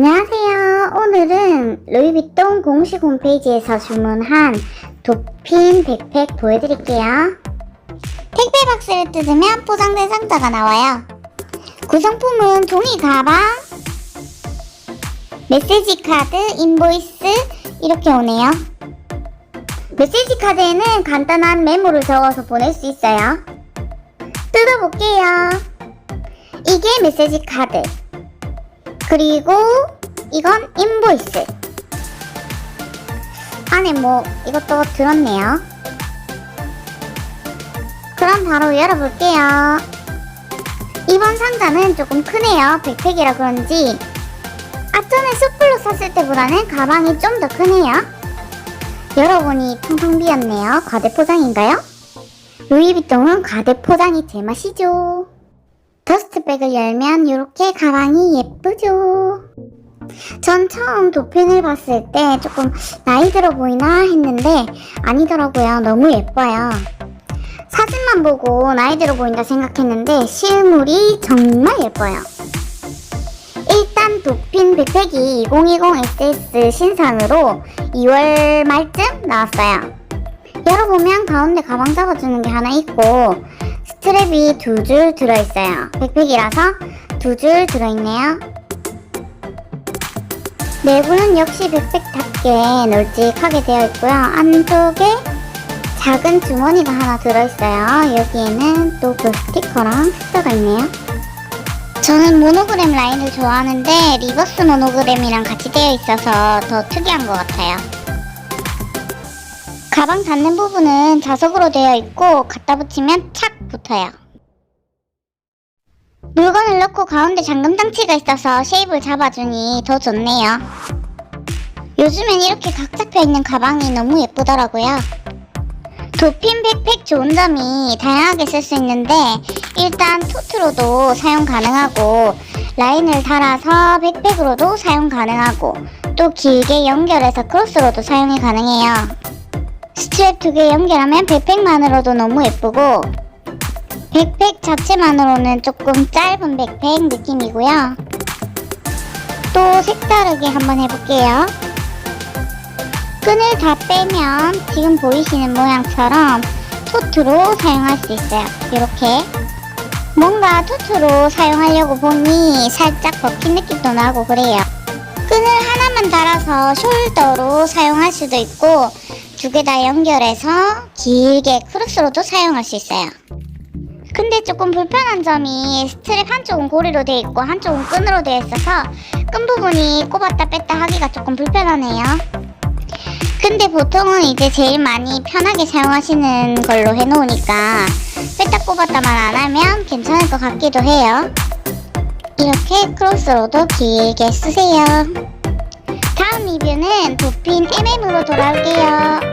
오늘은 루이비통 공식 홈페이지에서 주문한 도핀 백팩 보여드릴게요. 택배 박스를 뜯으면 포장된 상자가 나와요. 구성품은 종이 가방, 메시지 카드, 인보이스 이렇게 오네요. 메시지 카드에는 간단한 메모를 적어서 보낼 수 있어요. 뜯어볼게요. 이게 메시지 카드. 그리고 이건 인보이스. 안에 뭐 이것도 들었네요. 그럼 바로 열어볼게요. 이번 상자는 조금 크네요. 백팩이라 그런지. 아전에 숯불로 샀을 때보다는 가방이 좀 더 크네요. 열어보니 텅텅 비었네요. 과대 포장인가요? 루이비통은 과대 포장이 제맛이죠. 더스트백을 열면 이렇게 가방이 예쁘죠. 전 처음 도펜을 봤을 때 조금 나이 들어 보이나 했는데 아니더라고요. 너무 예뻐요. 사진만 보고 나이 들어 보인다 생각했는데 실물이 정말 예뻐요. 일단 도핀 백팩이 2020 SS 신상으로 2월 말쯤 나왔어요. 열어보면 가운데 가방 잡아주는 게 하나 있고 스트랩이 두 줄 들어있어요. 백팩이라서 두 줄 들어있네요. 내부는 역시 백팩답게 널찍하게 되어 있고요. 안쪽에 작은 주머니가 하나 들어있어요. 여기에는 또 그 스티커랑 숫자가 있네요. 저는 모노그램 라인을 좋아하는데 리버스 모노그램이랑 같이 되어 있어서 더 특이한 것 같아요. 가방 닫는 부분은 자석으로 되어 있고 갖다 붙이면 착 붙어요. 물건을 넣고 가운데 잠금 장치가 있어서 쉐입을 잡아주니 더 좋네요. 요즘엔 이렇게 각 잡혀 있는 가방이 너무 예쁘더라고요. 도핀 백팩 좋은 점이 다양하게 쓸 수 있는데 일단 토트로도 사용 가능하고 라인을 달아서 백팩으로도 사용 가능하고 또 길게 연결해서 크로스로도 사용이 가능해요. 스트랩 두 개 연결하면 백팩만으로도 너무 예쁘고 백팩 자체만으로는 조금 짧은 백팩 느낌이고요. 또 색다르게 한번 해볼게요. 끈을 다 빼면 지금 보이시는 모양처럼 토트로 사용할 수 있어요. 이렇게 뭔가 토트로 사용하려고 보니 살짝 벗긴 느낌도 나고 그래요. 끈을 하나만 달아서 숄더로 사용할 수도 있고 두 개 다 연결해서 길게 크로스로도 사용할 수 있어요. 근데 조금 불편한 점이 스트랩 한쪽은 고리로 되어 있고 한쪽은 끈으로 되어 있어서 끈 부분이 꼽았다 뺐다 하기가 조금 불편하네요. 근데 보통은 이제 제일 많이 편하게 사용하시는 걸로 해놓으니까 뺐다 꼽았다만 안 하면 괜찮을 것 같기도 해요. 이렇게 크로스로도 길게 쓰세요. 다음 리뷰는 도핀 MM으로 돌아올게요.